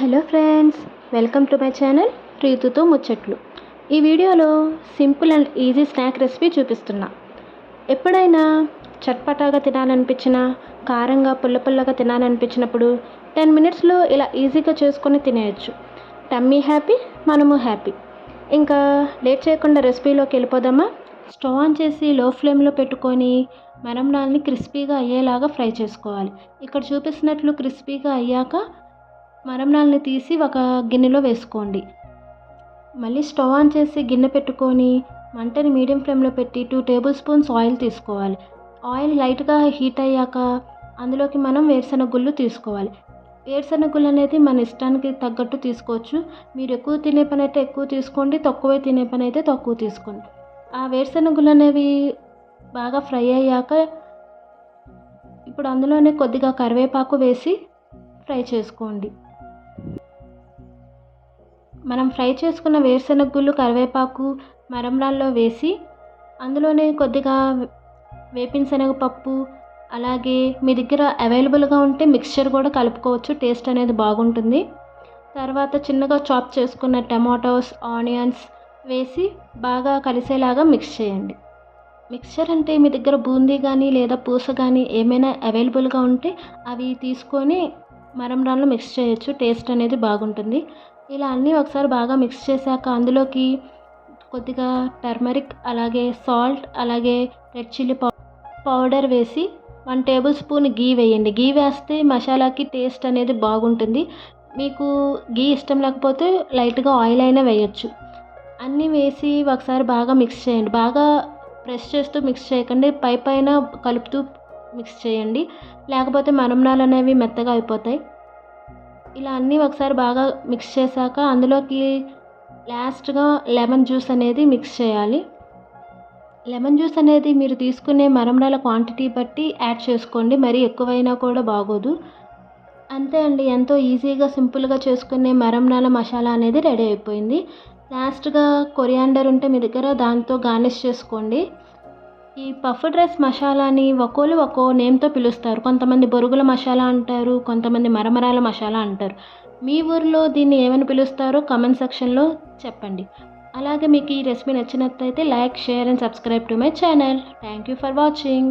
Hello friends welcome to my channel రీతుతో ముచ్చట్లు. ఈ వీడియోలో simple and easy snack recipe చూపిస్తున్నా. ఎప్పుడైనా చట్పటాగా తినాలనిపించినా కారంగా పుల్ల పుల్లగా తినాలనిపించినప్పుడు టెన్ మినిట్స్లో ఇలా ఈజీగా చేసుకొని తినేయచ్చు. టమ్మీ హ్యాపీ మనము హ్యాపీ. ఇంకా లేట్ చేయకుండా రెసిపీలోకి వెళ్ళిపోదామా? స్టవ్ ఆన్ చేసి లో ఫ్లేమ్లో పెట్టుకొని మరంనాల్ని క్రిస్పీగా అయ్యేలాగా ఫ్రై చేసుకోవాలి. ఇక్కడ చూపిస్తున్నట్లు క్రిస్పీగా అయ్యాక మరంనాల్ని తీసి ఒక గిన్నెలో వేసుకోండి. మళ్ళీ స్టవ్ ఆన్ చేసి గిన్నె పెట్టుకొని మంటని మీడియం ఫ్లేమ్లో పెట్టి టూ టేబుల్ స్పూన్స్ ఆయిల్ తీసుకోవాలి. ఆయిల్ లైట్గా హీట్ అయ్యాక అందులోకి మనం వేరుశనగ గుళ్ళు తీసుకోవాలి. వేరుశనగ గుళ్ళు అనేది మన ఇష్టానికి తగ్గట్టు తీసుకోవచ్చు. మీరు ఎక్కువ తినే పని అయితే ఎక్కువ తీసుకోండి తక్కువే తినే పని అయితే తక్కువ తీసుకోండి. ఆ వేరుశనగ గుళ్ళు అనేవి బాగా ఫ్రై అయ్యాక ఇప్పుడు అందులోనే కొద్దిగా కరివేపాకు వేసి ఫ్రై చేసుకోండి. మనం ఫ్రై చేసుకున్న వేరుశనగ గుళ్ళు కరివేపాకు మరంరాల్లో వేసి అందులోనే కొద్దిగా వేపిన శనగపప్పు అలాగే మీ దగ్గర అవైలబుల్గా ఉంటే మిక్స్చర్ కూడా కలుపుకోవచ్చు టేస్ట్ అనేది బాగుంటుంది. తర్వాత చిన్నగా చాప్ చేసుకున్న టమాటోస్ ఆనియన్స్ వేసి బాగా కలిసేలాగా మిక్స్ చేయండి. మిక్స్చర్ అంటే మీ దగ్గర బూందీ కానీ లేదా పూస కానీ ఏమైనా అవైలబుల్గా ఉంటే అవి తీసుకొని మరంరాల్లో మిక్స్ చేయొచ్చు టేస్ట్ అనేది బాగుంటుంది. ఇలా అన్నీ ఒకసారి బాగా మిక్స్ చేశాక అందులోకి కొద్దిగా టర్మరిక్ అలాగే సాల్ట్ అలాగే రెడ్ చిల్లీ పౌడర్ వేసి వన్ టేబుల్ స్పూన్ గీ వేయండి. గీ వేస్తే మసాలాకి టేస్ట్ అనేది బాగుంటుంది. మీకు గీ ఇష్టం లేకపోతే లైట్గా ఆయిల్ అయినా వేయచ్చు. అన్నీ వేసి ఒకసారి బాగా మిక్స్ చేయండి. బాగా ప్రెస్ చేస్తూ మిక్స్ చేయకండి. పై పైన కలుపుతూ మిక్స్ చేయండి. లేకపోతే మరమనాలు అనేవి మెత్తగా అయిపోతాయి. ఇలా అన్నీ ఒకసారి బాగా మిక్స్ చేశాక అందులోకి లాస్ట్గా లెమన్ జ్యూస్ అనేది మిక్స్ చేయాలి. లెమన్ జ్యూస్ అనేది మీరు తీసుకునే మరమరాల క్వాంటిటీ బట్టి యాడ్ చేసుకోండి. మరీ ఎక్కువైనా కూడా బాగోదు. అంతే అండి. ఎంతో ఈజీగా సింపుల్గా చేసుకునే మరమరాల మసాలా అనేది రెడీ అయిపోయింది. లాస్ట్గా కొరియాండర్ ఉంటే మీ దగ్గర దాంతో గార్నిష్ చేసుకోండి. ఈ పఫ్డ్ రైస్ మసాలాని ఒక్కోళ్ళు ఒక్కో నేమ్తో పిలుస్తారు. కొంతమంది బొరుగుల మసాలా అంటారు కొంతమంది మరమరాల మసాలా అంటారు. మీ ఊర్లో దీన్ని ఏమని పిలుస్తారో కమెంట్ సెక్షన్లో చెప్పండి. అలాగే మీకు ఈ రెసిపీ నచ్చినట్లయితే like share and subscribe to my channel. Thank you for watching